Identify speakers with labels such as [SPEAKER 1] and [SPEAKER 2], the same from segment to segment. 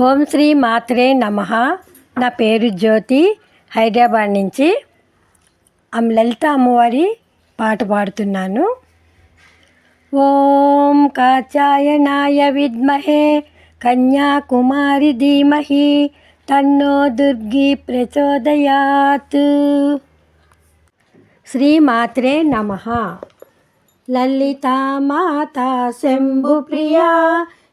[SPEAKER 1] ఓం శ్రీ మాత్రే నమ. నా పేరు జ్యోతి. హైదరాబాద్ నుంచి ఆమె లలిత అమ్మవారి పాట పాడుతున్నాను. ఓం కాచాయనాయ విద్మహే కన్యాకుమారి ధీమహి తన్నో దుర్గి ప్రచోదయాత్. శ్రీమాత్రే నమ. లలితా మాత శంభుప్రియా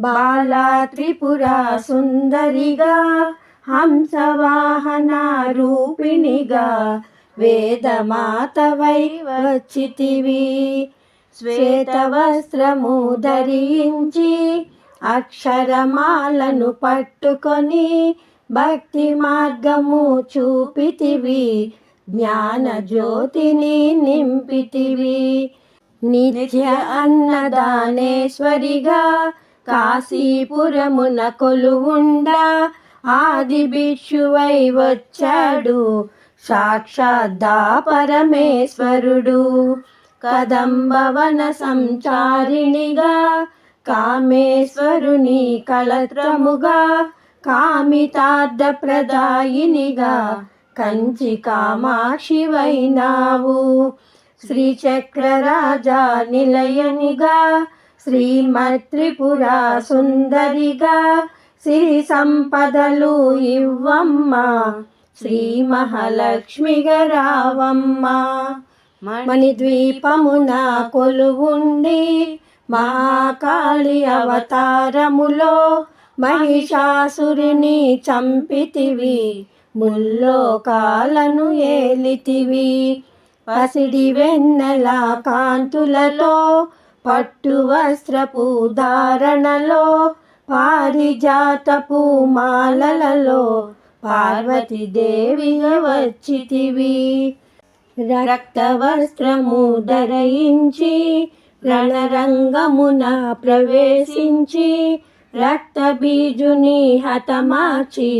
[SPEAKER 1] బాలా త్రిపుర సుందరిగా హంసవాహన రూపిణిగా వేదమాతవై వచ్చితివి. శ్వేత వస్త్రము ధరించి అక్షరమాలను పట్టుకొని భక్తి మార్గము చూపితివి. జ్ఞాన జ్యోతిని నింపితివి. నిత్య అన్నదానేశ్వరిగా కాశీపురమున కొలువుండా ఆది భిక్షువై వచ్చాడు. సాక్షాద్దా పరమేశ్వరుడు కదంబవన సంచారిణిగా కామేశ్వరుని కళత్రముగా కామితార్థ ప్రదాయినిగా కంచి కామాక్షివైనావు. శ్రీచక్రరాజా నిలయనిగా శ్రీమత్రిపురా సుందరిగా సిరి సంపదలు ఇవ్వమ్మ. శ్రీ మహాలక్ష్మిగా రావమ్మ మణిద్వీపమున కొలువుండి మహాకాళి అవతారములో మహిషాసురిని చంపితివి. ముల్లోకాలను ఏలితివి. పసిడి వెన్నెల కాంతులలో పట్టు వస్త్రపు ధారణలో పారిజాతపు మాలలలో పార్వతీదేవి వచ్చితివి. రక్త వస్త్రము ధరించి రణరంగమున ప్రవేశించి రక్త బీజుని హతమాచి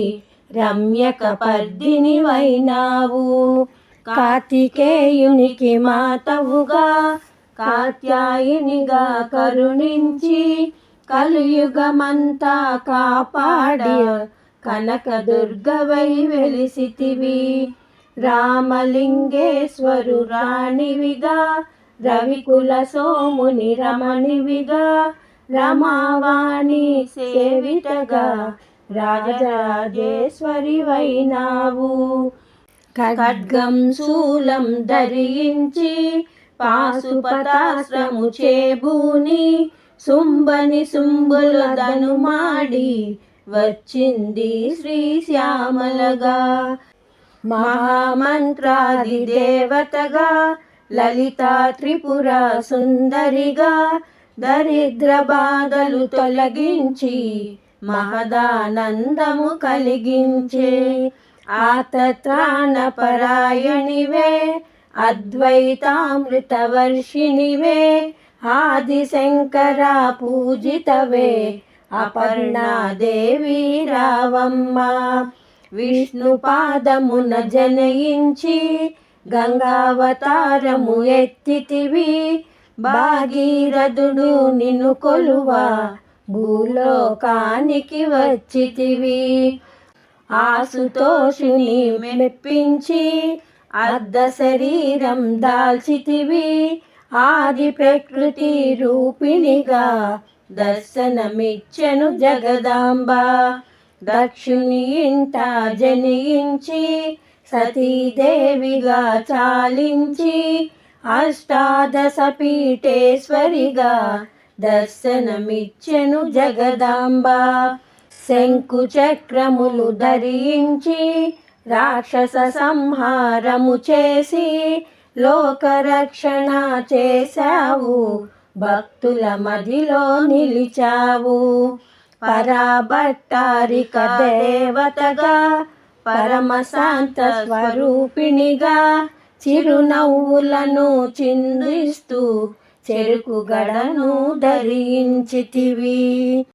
[SPEAKER 1] రమ్యక పర్దిని వైనావు కార్తికేయునికి మాతవుగా కాత్యాయినిగా కరుణించి కలియుగమంతా కాపాడి కనకదుర్గవై వెలిసితివి. రామలింగేశ్వరు రాణివిగా రవికుల సోముని రమణివిగా రమావాణి సేవితగా రాజరాజేశ్వరి వైనావు ఖడ్గం శూలం ధరించి పాశుపతాశ్రము చేబూని సుంబని సుంబుల మాడి వచ్చింది శ్రీ శ్యామలగా. మహామంత్రాది దేవతగా లలిత త్రిపుర సుందరిగా దరిద్ర బాధలు తొలగించి మహదానందము కలిగించే ఆతత్రాణ పరాయణివే అద్వైతామృతవర్షిణివే ఆదిశంకర పూజితవే అపర్ణాదేవి రావమ్మ. విష్ణుపాదమున జనయించి గంగావతారము ఎత్తితివి భాగీరథుడు నిన్ను కొలువా భూలోకానికి వచ్చితివి. ఆసుతోషిని మెప్పించి అర్ధ శరీరం దాల్చితివి ఆది ప్రకృతి రూపిణిగా దర్శనమిచ్చెను జగదాంబ. దక్షుని ఇంట జనించి సతీదేవిగా చాలించి అష్టాదశ పీఠేశ్వరిగా దర్శనమిచ్చెను జగదాంబ. శంకు చక్రములు ధరించి రాక్షస సంహారము చేసి లోకరక్షణ చేశావు. భక్తుల మదిలో నిలిచావు. పరాభట్టారిక దేవతగా పరమశాంత స్వరూపిణిగా చిరునవ్వులను చిందిస్తూ చెరుకు గడను ధరించితివి.